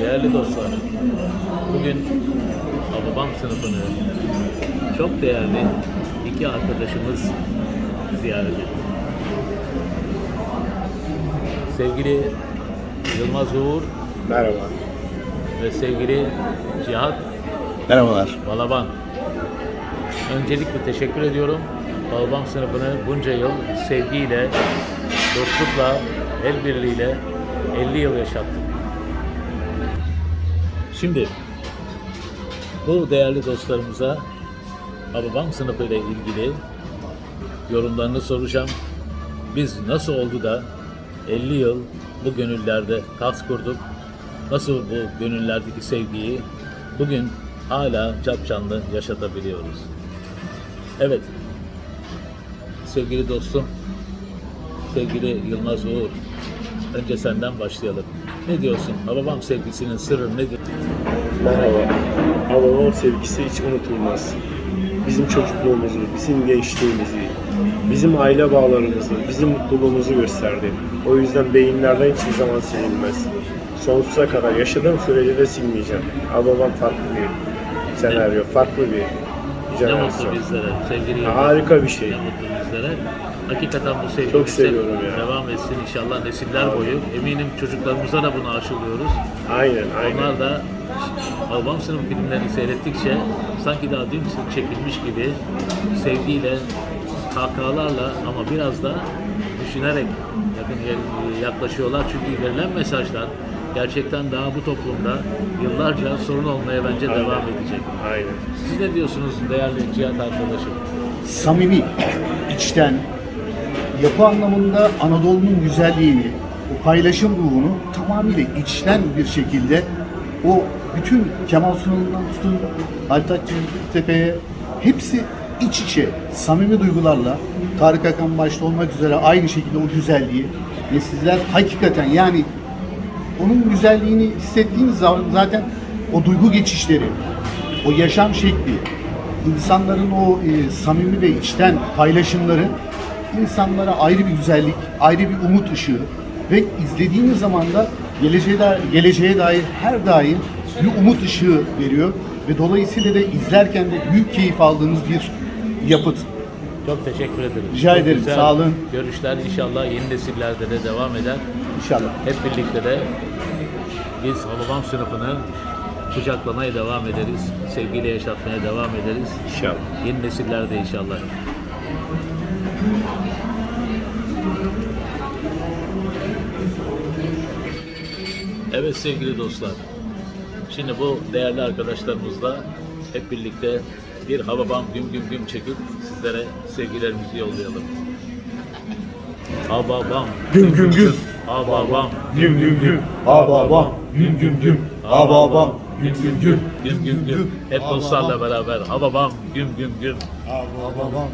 Değerli dostlar, bugün Hababam sınıfını çok değerli iki arkadaşımız ziyaret etti. Sevgili Yılmaz Uğur Merhaba. ve sevgili Cihat Merhabalar. Balaban. Öncelikle teşekkür ediyorum. Balaban sınıfını bunca yıl sevgiyle, dostlukla, el birliğiyle 50 yıl yaşattım. Şimdi bu değerli dostlarımıza Hababam sınıfı ile ilgili yorumlarını soracağım. Biz nasıl oldu da 50 yıl bu gönüllerde tas kurduk? Nasıl bu gönüllerdeki sevgiyi bugün hala capcanlı yaşatabiliyoruz? Evet, sevgili dostum, sevgili Yılmaz Uğur, önce senden başlayalım. Ne diyorsun? Hababam sevgisinin sırrı nedir? Merhaba. Babamın sevgisi hiç unutulmaz. Bizim çocukluğumuzu, bizim gençliğimizi, bizim aile bağlarımızı, bizim mutluluğumuzu gösterdi. O yüzden beyinlerden hiçbir zaman silinmez. Sonsuza kadar yaşadığım sürece de silmeyeceğim. Babam farklı bir senaryo, farklı bir Ne mutlu bizlere, sevgili. Harika bir şey. Ne mutlu bizlere. Hakikaten bu sevgi Çok seviyorum ya. devam etsin inşallah nesiller boyu. Eminim çocuklarımıza da bunu aşılıyoruz. Aynen, aynen. Onlar da Babam sınıf filmlerini seyrettikçe sanki daha dün çekilmiş gibi sevgiyle, kahkahalarla ama biraz da düşünerek yakın yaklaşıyorlar. Çünkü verilen mesajlar gerçekten daha bu toplumda yıllarca sorun olmaya bence Aynen. devam edecek. Aynen. Siz ne diyorsunuz değerli Cihat arkadaşım? samimi, içten, yapı anlamında Anadolu'nun güzelliğini, o paylaşım ruhunu tamamıyla içten bir şekilde o bütün Kemal Sunal'ından tutun Halit Tepe'ye hepsi iç içe, samimi duygularla Tarık Akan başta olmak üzere aynı şekilde o güzelliği ve sizler hakikaten yani onun güzelliğini hissettiğiniz zaman zaten o duygu geçişleri, o yaşam şekli, insanların o e, samimi ve içten paylaşımları insanlara ayrı bir güzellik, ayrı bir umut ışığı ve izlediğiniz zaman da geleceğe, da- geleceğe dair her daim bir umut ışığı veriyor ve dolayısıyla da izlerken de büyük keyif aldığınız bir yapıt. Çok teşekkür ederim. Rica Çok ederim, güzel sağ olun. Görüşler inşallah yeni nesillerde de devam eder. İnşallah. Hep birlikte de biz Hababam sınıfını kucaklamaya devam ederiz. Sevgiyle yaşatmaya devam ederiz. İnşallah. Yeni nesillerde inşallah. Evet sevgili dostlar. Şimdi bu değerli arkadaşlarımızla hep birlikte bir Hababam güm güm güm çekip sizlere sevgilerimizi yollayalım. Hababam Güm güm güm. Hababam Güm güm güm. Hababam. Güm güm güm. Hababam. Güm güm güm. güm güm güm. Hep dostlarla beraber Hababam güm güm güm. Hababam.